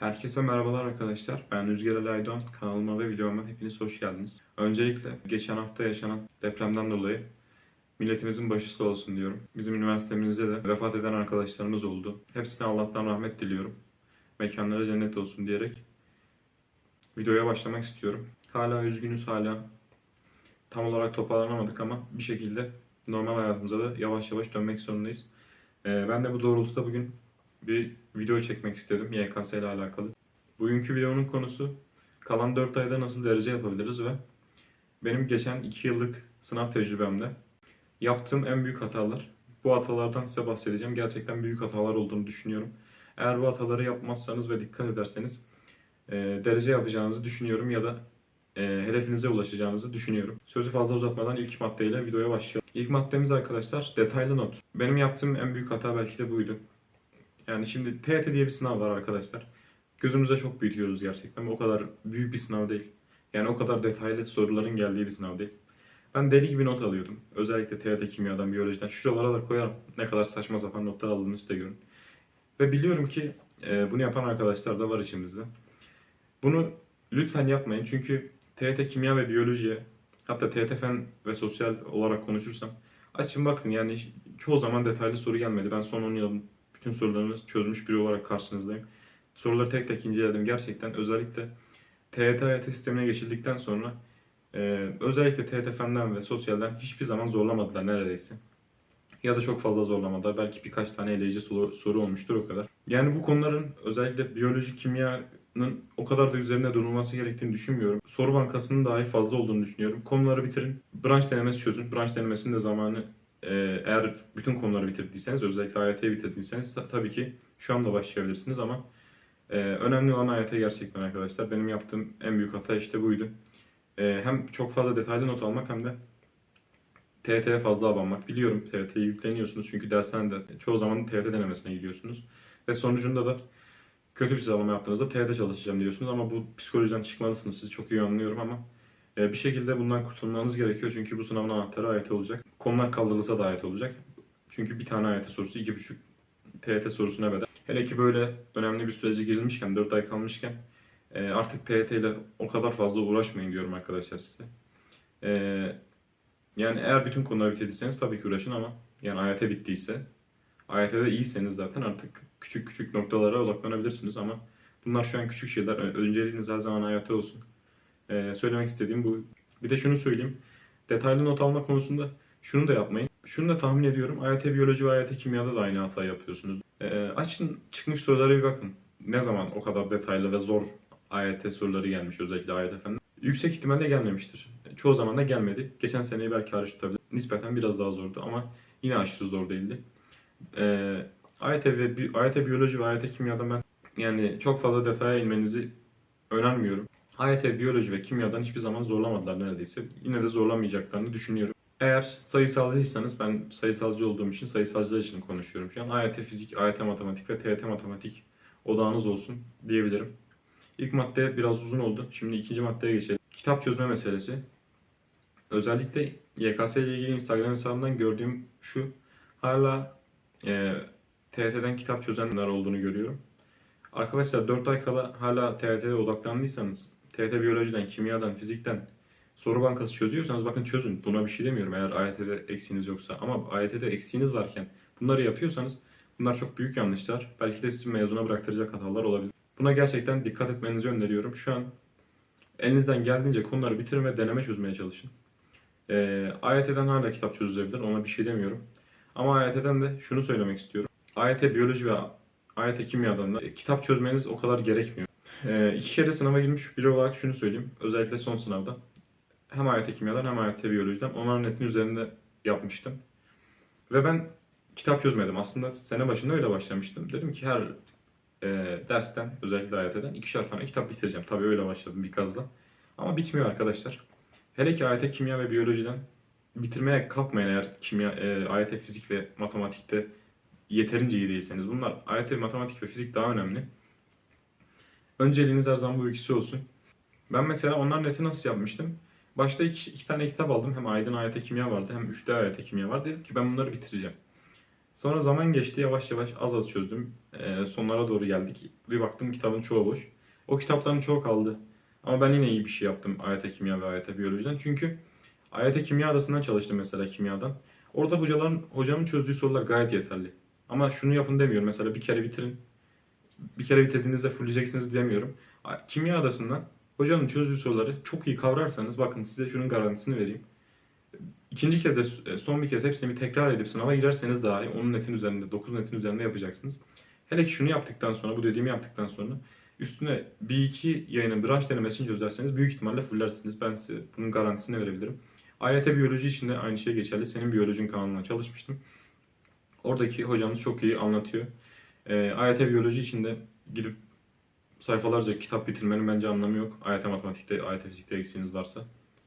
Herkese merhabalar arkadaşlar. Ben Rüzgar Ali. Kanalıma ve videoma hepiniz hoş geldiniz. Öncelikle geçen hafta yaşanan depremden dolayı milletimizin başı sağ olsun diyorum. Bizim üniversitemizde de vefat eden arkadaşlarımız oldu. Hepsine Allah'tan rahmet diliyorum. Mekanları cennet olsun diyerek videoya başlamak istiyorum. Hala üzgünüz, hala tam olarak toparlanamadık ama bir şekilde normal hayatımıza da yavaş yavaş dönmek zorundayız. Ee, ben de bu doğrultuda bugün bir video çekmek istedim YKS ile alakalı. Bugünkü videonun konusu kalan 4 ayda nasıl derece yapabiliriz ve benim geçen 2 yıllık sınav tecrübemde yaptığım en büyük hatalar. Bu hatalardan size bahsedeceğim. Gerçekten büyük hatalar olduğunu düşünüyorum. Eğer bu hataları yapmazsanız ve dikkat ederseniz e, derece yapacağınızı düşünüyorum ya da e, hedefinize ulaşacağınızı düşünüyorum. Sözü fazla uzatmadan ilk maddeyle videoya başlayalım. İlk maddemiz arkadaşlar detaylı not. Benim yaptığım en büyük hata belki de buydu. Yani şimdi TET diye bir sınav var arkadaşlar. Gözümüzde çok büyütüyoruz gerçekten. O kadar büyük bir sınav değil. Yani o kadar detaylı soruların geldiği bir sınav değil. Ben deli gibi not alıyordum. Özellikle TET kimyadan, biyolojiden. Şuralara da koyarım. Ne kadar saçma sapan notlar aldığımı size görün. Ve biliyorum ki e, bunu yapan arkadaşlar da var içimizde. Bunu lütfen yapmayın. Çünkü TET kimya ve biyolojiye hatta TET fen ve sosyal olarak konuşursam açın bakın yani çoğu zaman detaylı soru gelmedi. Ben son 10 yılın bütün sorularını çözmüş biri olarak karşınızdayım. Soruları tek tek inceledim. Gerçekten özellikle TYT hayat sistemine geçildikten sonra e, özellikle TYT fenden ve sosyalden hiçbir zaman zorlamadılar neredeyse. Ya da çok fazla zorlamadılar. Belki birkaç tane eleyici soru, soru olmuştur o kadar. Yani bu konuların özellikle biyoloji, kimyanın o kadar da üzerine durulması gerektiğini düşünmüyorum. Soru bankasının dahi fazla olduğunu düşünüyorum. Konuları bitirin. Branş denemesi çözün. Branş denemesinin de zamanı eğer bütün konuları bitirdiyseniz, özellikle AYT'yi bitirdiyseniz ta- tabii ki şu anda başlayabilirsiniz ama e, önemli olan AYT gerçekten arkadaşlar. Benim yaptığım en büyük hata işte buydu. E, hem çok fazla detaylı not almak hem de TYT'ye fazla abanmak. Biliyorum TYT'ye yükleniyorsunuz çünkü dershanede çoğu zaman TYT denemesine gidiyorsunuz. Ve sonucunda da kötü bir sıralama yaptığınızda TYT çalışacağım diyorsunuz ama bu psikolojiden çıkmalısınız. Sizi çok iyi anlıyorum ama bir şekilde bundan kurtulmanız gerekiyor çünkü bu sınavın anahtarı AYT olacak. Konular kaldırılsa da AYT olacak. Çünkü bir tane AYT sorusu 2,5 TYT sorusuna bedel. Hele ki böyle önemli bir sürece girilmişken, 4 ay kalmışken e, artık TYT ile o kadar fazla uğraşmayın diyorum arkadaşlar size. E, yani eğer bütün konuları bitirdiyseniz tabii ki uğraşın ama yani AYT bittiyse AYT'de iyiyseniz zaten artık küçük küçük noktalara odaklanabilirsiniz ama bunlar şu an küçük şeyler. Önceliğiniz her zaman AYT olsun. Ee, söylemek istediğim bu. Bir de şunu söyleyeyim. Detaylı not alma konusunda şunu da yapmayın. Şunu da tahmin ediyorum. AYT biyoloji ve AYT kimyada da aynı hatayı yapıyorsunuz. Ee, açın çıkmış sorulara bir bakın. Ne zaman o kadar detaylı ve zor AYT soruları gelmiş özellikle AYT fenden. Yüksek ihtimalle gelmemiştir. Çoğu zaman da gelmedi. Geçen seneyi belki hariç tutabilir. Nispeten biraz daha zordu ama yine aşırı zor değildi. Ee, AYT, ve, AYT biyoloji ve AYT kimyada ben yani çok fazla detaya inmenizi önermiyorum. AYT, biyoloji ve kimyadan hiçbir zaman zorlamadılar neredeyse. Yine de zorlamayacaklarını düşünüyorum. Eğer sayısalcıysanız, ben sayısalcı olduğum için sayısalcılar için konuşuyorum şu an. AYT fizik, AYT matematik ve TYT matematik odağınız olsun diyebilirim. İlk madde biraz uzun oldu. Şimdi ikinci maddeye geçelim. Kitap çözme meselesi. Özellikle YKS ile ilgili Instagram hesabından gördüğüm şu. Hala e, TYT'den kitap çözenler olduğunu görüyorum. Arkadaşlar 4 ay kala hala TYT'ye odaklandıysanız, TYT biyolojiden, kimyadan, fizikten soru bankası çözüyorsanız bakın çözün. Buna bir şey demiyorum eğer AYT'de eksiğiniz yoksa. Ama AYT'de eksiğiniz varken bunları yapıyorsanız bunlar çok büyük yanlışlar. Belki de sizi mezuna bıraktıracak hatalar olabilir. Buna gerçekten dikkat etmenizi öneriyorum. Şu an elinizden geldiğince konuları bitirin ve deneme çözmeye çalışın. Ee, AYT'den hala kitap çözülebilir. Ona bir şey demiyorum. Ama AYT'den de şunu söylemek istiyorum. AYT biyoloji ve AYT kimyadan da kitap çözmeniz o kadar gerekmiyor. Ee, iki kere sınava girmiş biri olarak şunu söyleyeyim. Özellikle son sınavda. Hem AYT kimyadan hem AYT biyolojiden. Onların netin üzerinde yapmıştım. Ve ben kitap çözmedim. Aslında sene başında öyle başlamıştım. Dedim ki her e, dersten özellikle AYT'den ikişer tane kitap bitireceğim. Tabii öyle başladım bir gazla. Ama bitmiyor arkadaşlar. Hele ki AYT kimya ve biyolojiden bitirmeye kalkmayın eğer kimya, e, AYT fizik ve matematikte yeterince iyi değilseniz. Bunlar AYT, matematik ve fizik daha önemli. Önceliğiniz her zaman bu ikisi olsun. Ben mesela onlar neti nasıl yapmıştım? Başta iki, iki tane kitap aldım. Hem Aydın AYT kimya vardı hem 3D AYT kimya vardı. Dedim ki ben bunları bitireceğim. Sonra zaman geçti yavaş yavaş az az çözdüm. Ee, sonlara doğru geldik. Bir baktım kitabın çoğu boş. O kitapların çoğu kaldı. Ama ben yine iyi bir şey yaptım AYT kimya ve AYT biyolojiden. Çünkü AYT kimya adasından çalıştım mesela kimyadan. Orada hocaların hocanın çözdüğü sorular gayet yeterli. Ama şunu yapın demiyorum. Mesela bir kere bitirin. Bir kere bitirdiğinizde fullleyeceksiniz demiyorum. Kimya adasından hocanın çözdüğü soruları çok iyi kavrarsanız bakın size şunun garantisini vereyim. İkinci kez de e, son bir kez hepsini bir tekrar edip sınava girerseniz daha iyi. Onun netin üzerinde, 9 netin üzerinde yapacaksınız. Hele ki şunu yaptıktan sonra, bu dediğimi yaptıktan sonra üstüne bir iki yayının branş denemesini çözerseniz büyük ihtimalle fullersiniz. Ben size bunun garantisini verebilirim. AYT biyoloji için de aynı şey geçerli. Senin biyolojin kanalına çalışmıştım. Oradaki hocamız çok iyi anlatıyor. E, AYT biyoloji için de gidip sayfalarca kitap bitirmenin bence anlamı yok. AYT matematikte, AYT fizikte eksiğiniz varsa.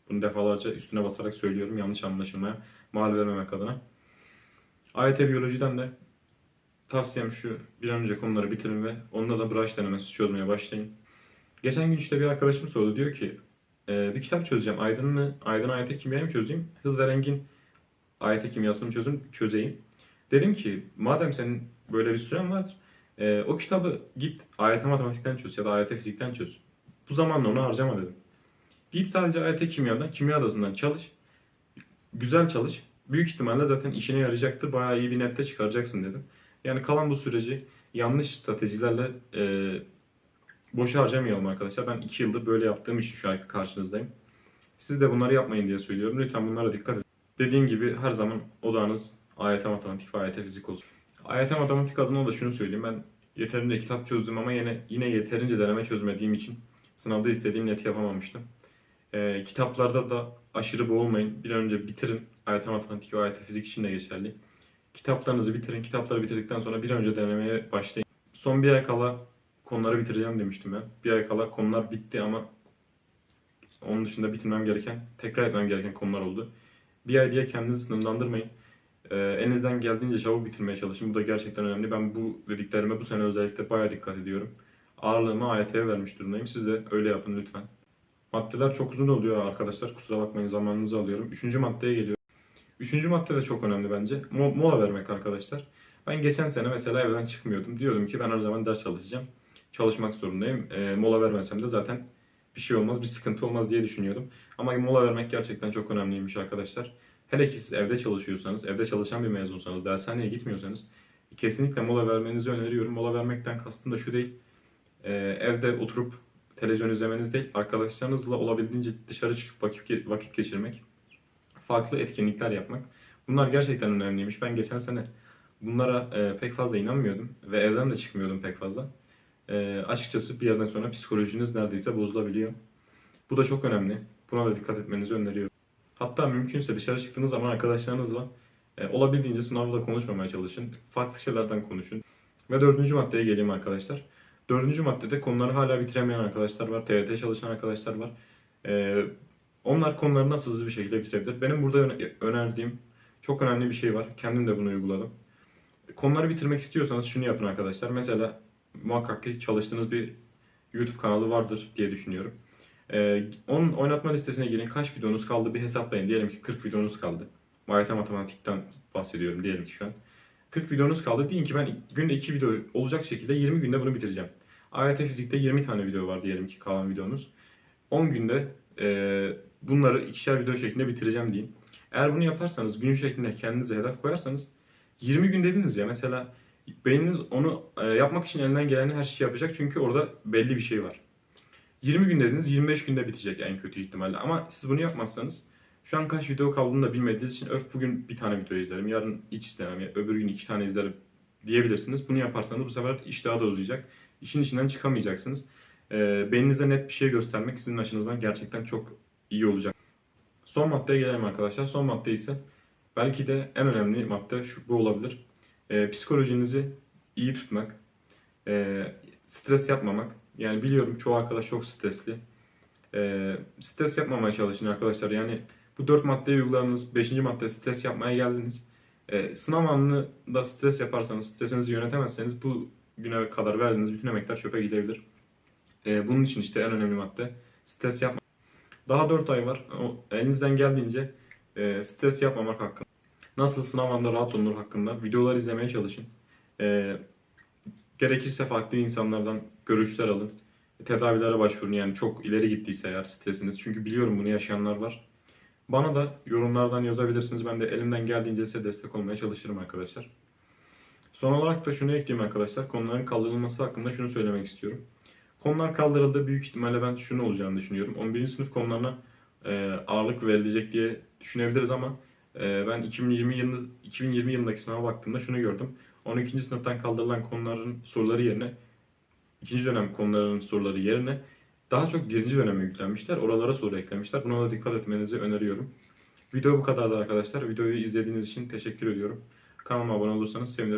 Bunu defalarca üstüne basarak söylüyorum yanlış anlaşılmaya mal vermemek adına. AYT biyolojiden de tavsiyem şu bir an önce konuları bitirin ve onunla da branş denemesi çözmeye başlayın. Geçen gün işte bir arkadaşım sordu diyor ki e, bir kitap çözeceğim. Aydın mı? Aydın AYT kimyayı mı çözeyim? Hız ve rengin AYT kimyasını çözüm, çözeyim? Dedim ki madem senin böyle bir süren var e, o kitabı git AYT matematikten çöz ya da AYT fizikten çöz. Bu zamanla onu harcama dedim. Git sadece AYT kimyadan, kimya adasından çalış. Güzel çalış. Büyük ihtimalle zaten işine yarayacaktır. Bayağı iyi bir nette çıkaracaksın dedim. Yani kalan bu süreci yanlış stratejilerle e, boşa harcamayalım arkadaşlar. Ben 2 yıldır böyle yaptığım için şu an karşınızdayım. Siz de bunları yapmayın diye söylüyorum. Lütfen bunlara dikkat edin. Dediğim gibi her zaman odağınız AYT matematik ve AYT fizik olsun. AYT matematik adına da şunu söyleyeyim. Ben yeterince kitap çözdüm ama yine yine yeterince deneme çözmediğim için sınavda istediğim neti yapamamıştım. Ee, kitaplarda da aşırı boğulmayın. Bir an önce bitirin. AYT matematik ve AYT fizik için de geçerli. Kitaplarınızı bitirin. Kitapları bitirdikten sonra bir an önce denemeye başlayın. Son bir ay kala konuları bitireceğim demiştim ben. Bir ay kala konular bitti ama onun dışında bitirmem gereken, tekrar etmem gereken konular oldu. Bir ay diye kendinizi sınırlandırmayın. Ee, elinizden geldiğince çabuk bitirmeye çalışın. Bu da gerçekten önemli. Ben bu dediklerime bu sene özellikle bayağı dikkat ediyorum. Ağırlığımı AYT'ye vermiş durumdayım. Siz de öyle yapın lütfen. Maddeler çok uzun oluyor arkadaşlar. Kusura bakmayın zamanınızı alıyorum. Üçüncü maddeye geliyorum. Üçüncü madde de çok önemli bence. Mo- mola vermek arkadaşlar. Ben geçen sene mesela evden çıkmıyordum. Diyordum ki ben her zaman ders çalışacağım. Çalışmak zorundayım. E, mola vermesem de zaten bir şey olmaz, bir sıkıntı olmaz diye düşünüyordum. Ama mola vermek gerçekten çok önemliymiş arkadaşlar. Hele ki siz evde çalışıyorsanız, evde çalışan bir mezunsanız, dershaneye gitmiyorsanız kesinlikle mola vermenizi öneriyorum. Mola vermekten kastım da şu değil. E, evde oturup televizyon izlemeniz değil, arkadaşlarınızla olabildiğince dışarı çıkıp vakit, vakit geçirmek, farklı etkinlikler yapmak. Bunlar gerçekten önemliymiş. Ben geçen sene bunlara e, pek fazla inanmıyordum ve evden de çıkmıyordum pek fazla. E, açıkçası bir yerden sonra psikolojiniz neredeyse bozulabiliyor. Bu da çok önemli. Buna da dikkat etmenizi öneriyorum. Hatta mümkünse dışarı çıktığınız zaman arkadaşlarınızla e, olabildiğince sınavda konuşmamaya çalışın. Farklı şeylerden konuşun. Ve dördüncü maddeye geleyim arkadaşlar. Dördüncü maddede konuları hala bitiremeyen arkadaşlar var. TYT çalışan arkadaşlar var. Ee, onlar konuları nasıl hızlı bir şekilde bitirebilir? Benim burada öne- önerdiğim çok önemli bir şey var. Kendim de bunu uyguladım. Konuları bitirmek istiyorsanız şunu yapın arkadaşlar. Mesela muhakkak ki çalıştığınız bir YouTube kanalı vardır diye düşünüyorum. Ee, onun oynatma listesine girin. Kaç videonuz kaldı bir hesaplayın. Diyelim ki 40 videonuz kaldı. Mayta matematikten bahsediyorum diyelim ki şu an. 40 videonuz kaldı. Deyin ki ben günde 2 video olacak şekilde 20 günde bunu bitireceğim. AYT fizikte 20 tane video var diyelim ki kalan videonuz. 10 günde e, bunları ikişer video şeklinde bitireceğim deyin. Eğer bunu yaparsanız gün şeklinde kendinize hedef koyarsanız 20 gün dediniz ya mesela beyniniz onu e, yapmak için elinden gelen her şeyi yapacak çünkü orada belli bir şey var. 20 gün dediniz 25 günde bitecek en kötü ihtimalle ama siz bunu yapmazsanız şu an kaç video kaldığını da bilmediğiniz için öf bugün bir tane video izlerim yarın hiç izlemem ya öbür gün iki tane izlerim diyebilirsiniz. Bunu yaparsanız bu sefer iş daha da uzayacak. İşin içinden çıkamayacaksınız. E, beyninize net bir şey göstermek sizin açınızdan gerçekten çok iyi olacak. Son maddeye gelelim arkadaşlar. Son madde ise belki de en önemli madde şu bu olabilir. E, psikolojinizi iyi tutmak, e, stres yapmamak. Yani biliyorum çoğu arkadaş çok stresli. E, stres yapmamaya çalışın arkadaşlar. Yani bu dört maddeyi uyguladınız. Beşinci madde stres yapmaya geldiniz. E, sınav anında stres yaparsanız, stresinizi yönetemezseniz bu güne kadar verdiğiniz bütün emekler çöpe gidebilir. E, bunun için işte en önemli madde stres yapma. Daha 4 ay var. Elinizden geldiğince e, stres yapmamak hakkında. nasıl sınav anında rahat olunur hakkında videolar izlemeye çalışın. Ee, gerekirse farklı insanlardan görüşler alın. Tedavilere başvurun yani çok ileri gittiyse eğer stresiniz. Çünkü biliyorum bunu yaşayanlar var. Bana da yorumlardan yazabilirsiniz. Ben de elimden geldiğince size destek olmaya çalışırım arkadaşlar. Son olarak da şunu ekleyeyim arkadaşlar. Konuların kaldırılması hakkında şunu söylemek istiyorum. Konular kaldırıldı. Büyük ihtimalle ben şunu olacağını düşünüyorum. 11. sınıf konularına e, ağırlık verilecek diye düşünebiliriz ama e, ben 2020 yılında 2020 yılındaki sınava baktığımda şunu gördüm. 12. sınıftan kaldırılan konuların soruları yerine ikinci dönem konuların soruları yerine daha çok birinci döneme yüklenmişler. Oralara soru eklemişler. Buna da dikkat etmenizi öneriyorum. Video bu kadardı arkadaşlar. Videoyu izlediğiniz için teşekkür ediyorum. Kanalıma abone olursanız sevinirim.